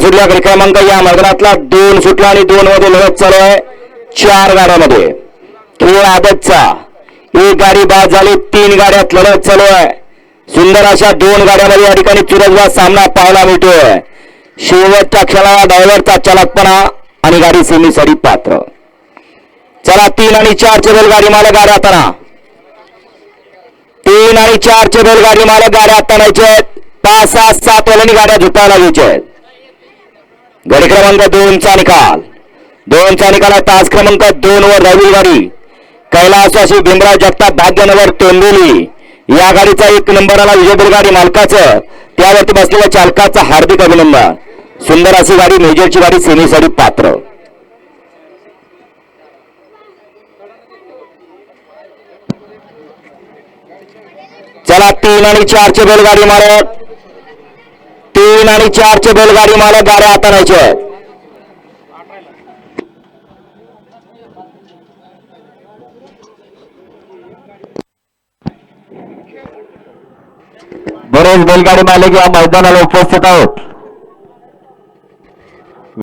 सुटल्या गडी क्रमांक या मैदानातला दोन सुटला आणि दोन मध्ये लढत चालू आहे. चार गाड्यामध्ये. खेळ आदतचा. एक गाडी बाद झाली तीन गाड्यात लढत चालू आहे. सुंदर अशा दोन गाड्यामध्ये या ठिकाणी चुरसवा सामना पाहायला मिळतोय. शेवटच्या क्षणाला डायव्हरचा चालकपणा आणि गाडी सेमीसाठी पात्र. चला तीन आणि चारचे बैलगाडी मालक गाड्या हाताना तीन आणि चारचे बैलगाडी मालक गाड्या हाताळायचे आहेत. पाच सात सात वाल्यानी गाड्या झुटायला घ्यायच्या आहेत. गडी क्रमांक दोनचा निकाल. दोनचा निकाल आहे तास क्रमांक दोन वर रवी गाडी कैलासवासी भीमराव जगताप भाग्यनगर तोंडोली. या गाडीचा एक नंबर आला विजयपूर गाडी मालकाचं. त्यावरती बसलेल्या चालकाचं हार्दिक अभिनंदन. सुंदर अशी गाडी मेजरची गाडी सेमीसाठी पात्र. चला तीन आणि चारचे बैलगाडी मारत तीन आणि चारचे बैलगाडी मालक गाड्या हाताळायचे. आहेत बरेच बैलगाडी मालक या मैदानाला उपस्थित आहोत.